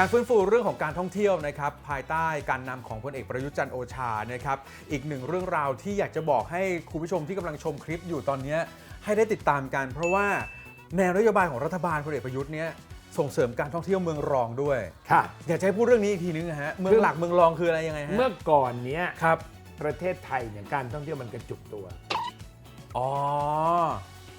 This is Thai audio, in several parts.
การฟื้นฟูเรื่องของการท่องเที่ยวนะครับภายใต้การนำของพลเอกประยุทธ์จันทร์โอชานะครับอีกหนึ่งเรื่องราวที่อยากจะบอกให้คุณผู้ชมที่กำลังชมคลิปอยู่ตอนเนี้ยให้ได้ติดตามกัน เพราะว่าแนวนโยบายของรัฐบาลพลเอกประยุทธ์เนี่ยส่งเสริมการท่องเที่ยวเมืองรองด้วยค่ะอยากจะให้พูดเรื่องนี้อีกทีนึงนะฮะเมืองหลักเมืองรองคืออะไรยังไงฮะเมื่อก่อนเนี้ยครับประเทศไทยเนี่ยการท่องเที่ยวมันกระจุกตัวอ๋อ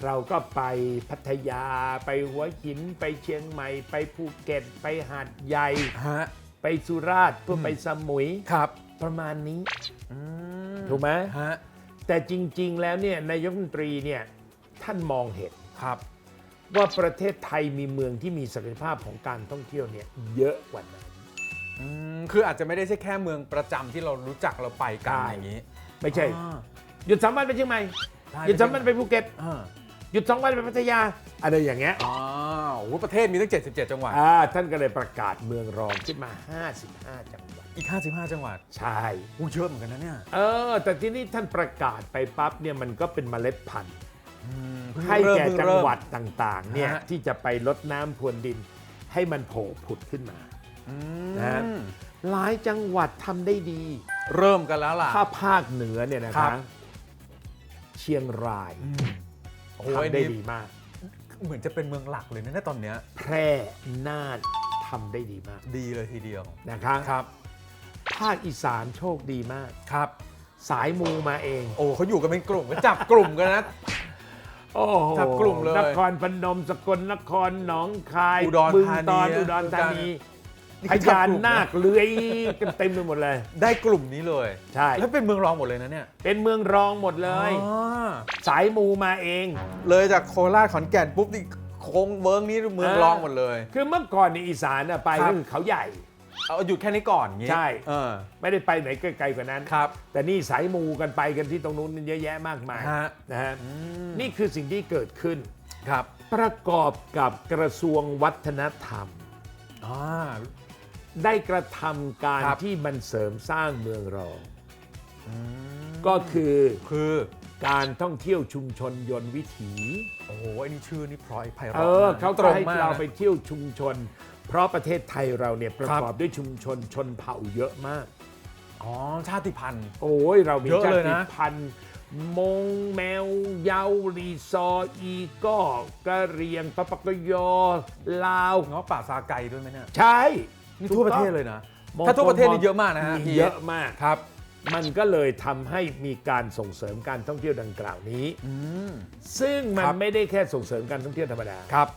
เราก็ไปพัทยาไปหัวหินไปเชียงใหม่ ไปภูเก็ต ไปหาดใหญ่ ฮะ ไปสุราษฎร์เพื่อมไปสมุยครับประมาณนี้ อืมถูกไหมฮะ แต่จริง ๆ แล้วเนี่ยนายกรัฐมนตรีเนี่ยท่านมองเห็น ครับ ว่าประเทศไทยมีเมืองที่มีศักยภาพของการท่องเที่ยวเนี่ยเยอะกว่านั้น อืม คืออาจจะไม่ได้ใช่แค่เมืองประจำที่เรารู้จักเราไปกันใช่ อย่างนี้ไม่ใช่อ่าหยุดสามวันไปเชียงใหม่ได้หยุดสามวันไปภูเก็ต อ่า หยุดสองวันไปพัทยาอะไรอย่างเงี้ยอ๋อโอ้โหประเทศมีตั้ง 77 จังหวัด อ่าท่านก็เลยประกาศเมืองรองขึ้นมา 55 จังหวัดอีก 55 จังหวัดใช่อู้เยอะเหมือนกันนะเนี่ยเออ แต่ที่นี่ท่านประกาศไปปั๊บเนี่ยมันก็เป็นเมล็ดพันธุ์อืมเพิ่งให้เริ่มแก่เพิ่จังเริ่ม หวัดต่างๆเนี่ยฮะ ที่จะไปลดน้ำพรวนดิน ให้มันโผล่ผุดขึ้นมา อืนะฮะมหลายจังหวัดทำได้ดี เริ่มกันแล้วล่ะ ถ้าภาคเหนือเนี่ยนะครัคะบเชียงราย อืม โอ้โหทำได้นี่ดีมาก เหมือนจะเป็นเมืองหลักเลยนะเนี่ยตอนเนี้ยแพร่น่านทำได้ดีมากดีเลยทีเดียว นะคะครับ ภาคอีสานโชคดีมาก ครับ สายมูมาเอง โอ้เขาอยู่กันเป็นกลุ่มก็จับกลุ่มกันนะ โอ้โหจับกลุ่มเลยนครพนมสกลนครหนองคายอุดรบึงธานีตอนนะอุดรธานีนี่ พคือจับญากลุ่มนะนาคเลื้อยกันเต็มไปหมดเลย ได้กลุ่มนี้เลย ใช่ แล้วเป็นเมืองรองหมดเลยนะเนี่ยเป็นเมืองรองหมดเลย อ๋อสายมูมาเอง เลยจากโคราชขอนแก่นปุ๊บนี่โค้งเวิร์งนี้เมืองรองหมดเลย คือเมื่อก่อนในอีสานน่ะไปครัก็บคือเขาใหญ่ เอาหยุดแค่นี้ก่อนอย่างงี้ใช่ เออไม่ได้ไปไหนไกลๆกว่านั้น ครับ แต่นี่สายมูกันไปกันที่ตรงนู้นเยอะแยะมากมายฮะ นะฮะอืมนี่คือสิ่งที่เกิดขึ้น ครับประกอบกับกระทรวงวัฒนธรรม อ่า ได้กระทำการครับ ที่มันเสริมสร้างเมืองรองอืมก็คือคือการท่องเที่ยวชุมชนยนต์วิถี โอ้โหไอ้นี่ชื่อนี่เพราะไพเอเราะอมากเขาตก็รงให้มากเรานะไปเที่ยวชุมชน เพราะประเทศไทยเราเนี่ยประครับกอบด้วยชุมชนชนเผ่าเยอะมาก อ๋อ ชาติพันธุ์ โอ้ยเรามีเยอะชาเลยตินะ พันธุ์มงแมว เยารีซอร์อีก็กะเหรียงปะปะกยอลาว เงาะป่าซาไกด้วยไหมเนี่ย ใช่ นี่ทั่วประเทศเลยนะ มองถ้าทั่วประเทศมองนี่เยอะมากนะฮะมีพี่เยอะมาก ครับ มันก็เลยทำให้มีการส่งเสริมการท่องเที่ยวดังกล่าวนี้ อืม ซึ่งมัคนรับ ไม่ได้แค่ส่งเสริมการท่องเที่ยวธรรมดา ครับ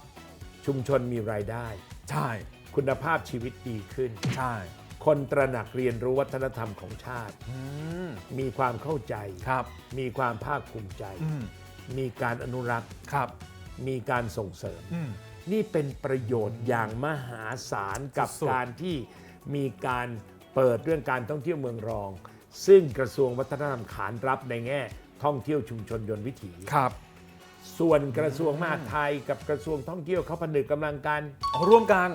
ชุมชนมีรายได้ ใช่ คุณภาพชีวิตดีขึ้น ใช่คนตระหนักเรียนรู้วัฒนธรรมของชาติ อืมมีความเข้าใจ ครับ มีความภาคภูมิใจ อืมมีการอนุรักษ์ ครับ มีการส่งเสริม อืม นี่เป็นประโยชน์อย่างมหาศาลกับสุดๆ การที่มีการเปิดเรื่องการท่องเที่ยวเมืองรอง ซึ่งกระทรวงวัฒนธรรมขานรับในแง่ ท่องเที่ยวชุมชนยนต์วิถี ครับ ส่วนกระทรวงมหาดไทยกับกระทรวงท่องเที่ยวเขาผนึกกำลังกันอ๋อร่วมกัน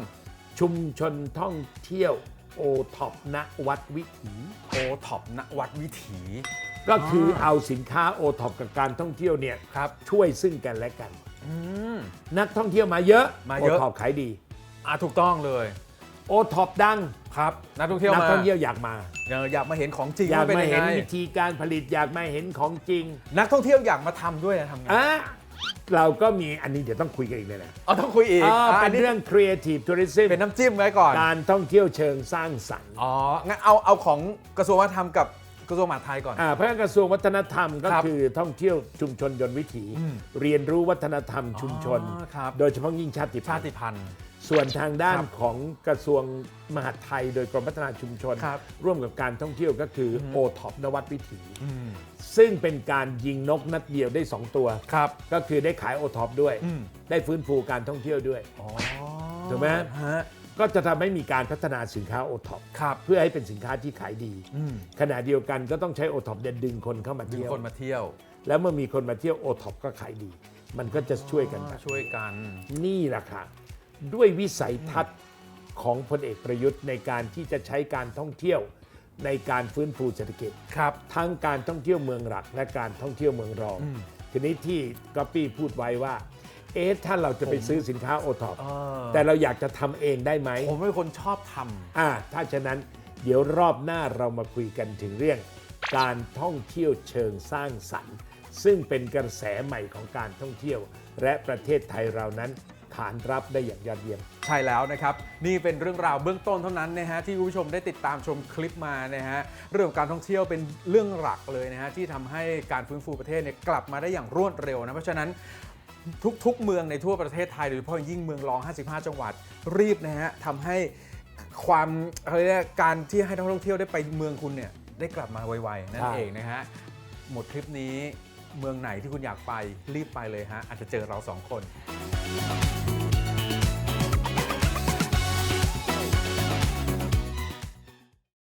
ชุมชนท่องเที่ยวโอท็อปณวัดวิถี โอท็อปณวัดวิถี ก็คือเอาสินค้าโอท็อปกับการท่องเที่ยวเนี่ยครับ ช่วยซึ่งกันและกันอืม นักท่องเที่ยวมาเยอะมาโอเยอะท็อปขายดี อะถูกต้องเลยโอท็อปดังครับนักท่องเที่ยวนักมาท่องเที่ยวอยากมาอยากอยากมาเห็นของจริงอยากว่ป็มาเห็นงไงวิธีการผลิตอยากมาเห็นของจริงนักท่องเที่ยวอยากมาทำด้วยนะทำไงอะเราก็มีอันนี้เดี๋ยวต้องคุยกันอีกเลยนะอ๋อต้องคุยอีกอ่าอะเป็นอัเรื่อง creative tourism เป็นน้ำจิ้มไว้ก่อน การท่องเที่ยวเชิงสร้างสรรค์ อ๋อ งั้นเอาเอาของกระทรวงวัฒนธรรมกับ กระทรวงมหาดไทยก่อน อ่าพระกระทรวงวัฒนธรรมก็ครับคือท่องเที่ยวชุมชนยนต์วิถี อืมเรียนรู้วัฒนธรรมชุมชน อ๋อครับ โดยเฉพาะยิ่งชาติพัชานธุ์ติพันธุ์ ส่วนทางด้านครับของกระทรวงมหาดไทย โดยกรมพัฒนาชุมชน ครับ ร่วมกับการท่องเที่ยวก็คืออมโอท็อปนวัดวิถี อืมซึ่งเป็นการยิงนกนัดเดียวได้ 2 ตัว ครับ ก็คือได้ขายโอท็อปด้วย อืม ได้ฟื้นฟูการท่องเที่ยวด้วย อ๋อถูกไหม ฮะ ก็จะทำให้มีการพัฒนาสินค้าโอท็อปครับเพื่อให้เป็นสินค้าที่ขายดี อืม ขณะเดียวกันก็ต้องใช้โอท็อปเด่นดึงคนเข้ามาดึงเที่ยวคนมาเที่ยวแล้วเมื่อมีคนมาเที่ยวโอท็อปก็ขายดี มันก็จะช่วยกันแบบช่วยกัน นี่แหละค่ะ ด้วยวิสัยทัศน์ของพลเอกประยุทธ์ในการที่จะใช้การท่องเที่ยวในการฟื้นฟูเศรษฐกิจ ครับ ทั้งการท่องเที่ยวเมืองหลักและการท่องเที่ยวเมืองรองอืมทีนี้ที่ก๊อปปี้พูดไว้ว่า เอ๊ะถ้าเราจะไปซื้อสินค้าโอท็อปเออแต่เราอยากจะทำเองได้ไหมผมเป็นคนชอบทำอ่าถ้าฉะนั้นเดี๋ยวรอบหน้าเรามาคุยกันถึงเรื่อง การท่องเที่ยวเชิงสร้างสรรค์ ซึ่งเป็นกระแสใหม่ของการท่องเที่ยว และประเทศไทยเรานั้นขานรับได้อย่างยอดเยี่ยมใช่แล้วนะครับ นี่เป็นเรื่องราวเบื้องต้นเท่านั้นนะฮะที่คุณผู้ชมได้ติดตามชมคลิปมานะฮะเรื่องของการท่องเที่ยวเป็นเรื่องหลักเลยนะฮะที่ทำให้การฟื้นฟูประเทศเนี่ยกลับมาได้อย่างรวดเร็วนะเพราะฉะนั้น ทุกๆ เมืองในทั่วประเทศไทยโดยเฉพาะอยิ่งเมืองรอง 55 จังหวัดรีบนะฮะทำให้ความเขาเรียกว่าการที่ให้นักท่องเที่ยวได้ไปเมืองคุณเนี่ยได้กลับมาไวๆนั่นเองนะฮะหมดคลิปนี้เมืองไหนที่คุณอยากไปรีบไปเลยฮะอาจจะเจอเราสองคน